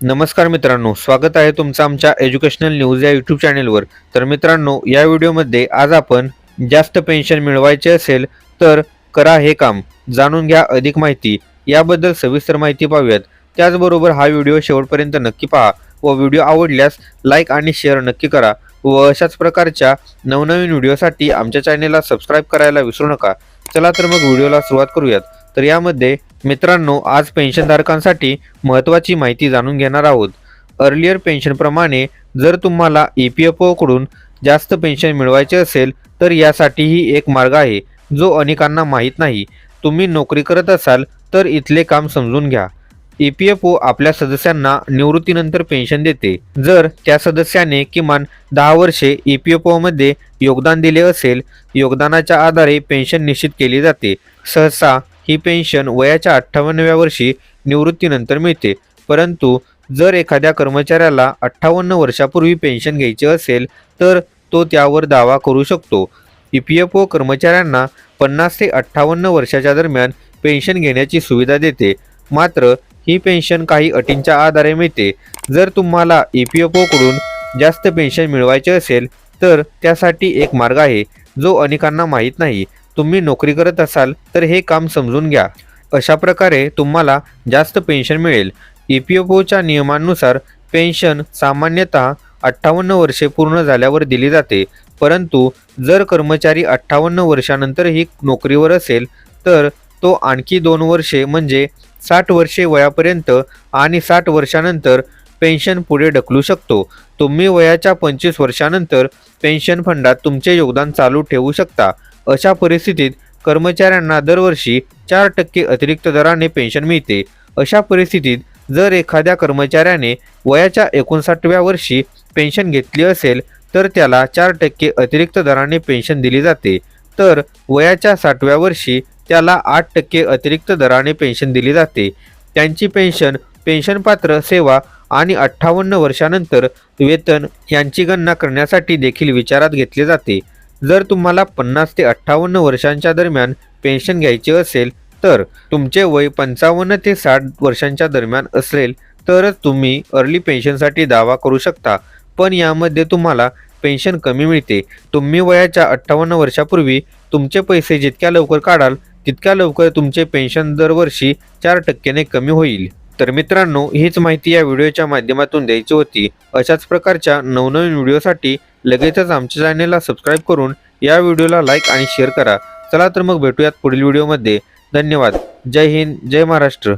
नमस्कार मित्रांनो स्वागत आहे तुमचं आमच्या एज्युकेशनल न्यूज या यूट्यूब चॅनेलवर तर मित्रांनो या व्हिडिओमध्ये आज आपण जास्त पेन्शन मिळवायचे असेल तर करा हे काम. जाणून घ्या अधिक माहिती. याबद्दल सविस्तर माहिती पाहूयात. त्याचबरोबर हा व्हिडिओ शेवटपर्यंत नक्की पहा व व्हिडिओ आवडल्यास लाईक आणि शेअर नक्की करा व अशाच प्रकारच्या नवनवीन व्हिडिओसाठी आमच्या चॅनेलला सबस्क्राईब करायला विसरू नका. चला तर मग व्हिडिओला सुरुवात करूयात. तर यामध्ये मित्रांनो आज पेन्शनधारकांसाठी महत्त्वाची माहिती जाणून घेणार आहोत. अर्लियर पेन्शनप्रमाणे जर तुम्हाला ई पी एफ ओकडून जास्त पेन्शन मिळवायचे असेल तर यासाठीही एक मार्ग आहे जो अनेकांना माहीत नाही. तुम्ही नोकरी करत असाल तर इथले काम समजून घ्या. ई पी एफ ओ आपल्या सदस्यांना निवृत्तीनंतर पेन्शन देते. जर त्या सदस्याने किमान दहा वर्षे ई पी एफ ओमध्ये योगदान दिले असेल योगदानाच्या आधारे पेन्शन निश्चित केली जाते. सहसा ही पेन्शन वयाच्या अठ्ठावन्नव्या वर्षी निवृत्तीनंतर मिळते. परंतु जर एखाद्या कर्मचाऱ्याला अठ्ठावन्न वर्षापूर्वी पेन्शन घ्यायची असेल तर तो त्यावर दावा करू शकतो. ई पी एफ ओ कर्मचाऱ्यांना पन्नास ते अठ्ठावन्न वर्षाच्या दरम्यान पेन्शन घेण्याची सुविधा देते. मात्र ही पेन्शन काही अटींच्या आधारे मिळते. जर तुम्हाला ई पी एफ ओकडून जास्त पेन्शन मिळवायचे असेल तर त्यासाठी एक मार्ग आहे जो अनेकांना माहीत नाही. तुम्ही नोकरी करत असाल तर हे काम समजून घ्या. अशा प्रकारे तुम्हाला जास्त पेन्शन मिळेल. ई पी एफ ओच्या नियमानुसार पेन्शन सामान्यतः अठ्ठावन्न वर्षे पूर्ण झाल्यावर दिली जाते. परंतु जर कर्मचारी अठ्ठावन्न वर्षानंतरही नोकरीवर असेल तर तो आणखी दोन वर्षे म्हणजे साठ वर्षे वयापर्यंत आणि साठ वर्षानंतर पेन्शन पुढे ढकलू शकतो. तुम्ही वयाच्या पंचवीस वर्षानंतर पेन्शन फंडात तुमचे योगदान चालू ठेवू शकता. अशा परिस्थितीत कर्मचाऱ्यांना दरवर्षी चार टक्के अतिरिक्त दराने पेन्शन मिळते. अशा परिस्थितीत जर एखाद्या कर्मचाऱ्याने वयाच्या एकोणसाठव्या वर्षी पेन्शन घेतली असेल तर त्याला चार टक्के अतिरिक्त दराने पेन्शन दिली जाते. तर वयाच्या साठव्या वर्षी त्याला आठ टक्के अतिरिक्त दराने पेन्शन दिली जाते. त्यांची पेन्शन पेन्शनपात्र सेवा आणि अठ्ठावन्न वर्षानंतर वेतन यांची गणना करण्यासाठी देखील विचारात घेतले जाते. जर तुम्हाला पन्नास ते अठ्ठावन्न वर्षांच्या दरम्यान पेन्शन घ्यायची असेल तर तुमचे वय पंचावन्न ते साठ वर्षांच्या दरम्यान असेल तरच तुम्ही अर्ली पेन्शनसाठी दावा करू शकता. पण यामध्ये तुम्हाला पेन्शन कमी मिळते. तुम्ही वयाच्या अठ्ठावन्न वर्षापूर्वी तुमचे पैसे जितक्या लवकर काढाल तितक्या लवकर तुमचे पेन्शन दरवर्षी चार टक्क्याने कमी होईल. तर मित्रांनो हीच माहिती या व्हिडिओच्या माध्यमातून द्यायची होती. अशाच प्रकारच्या नवनवीन व्हिडिओसाठी लगेचच आमच्या चॅनेलला सबस्क्राईब करून या व्हिडिओला लाईक आणि शेअर करा. चला तर मग भेटूयात पुढील व्हिडिओमध्ये धन्यवाद. जय हिंद जय महाराष्ट्र.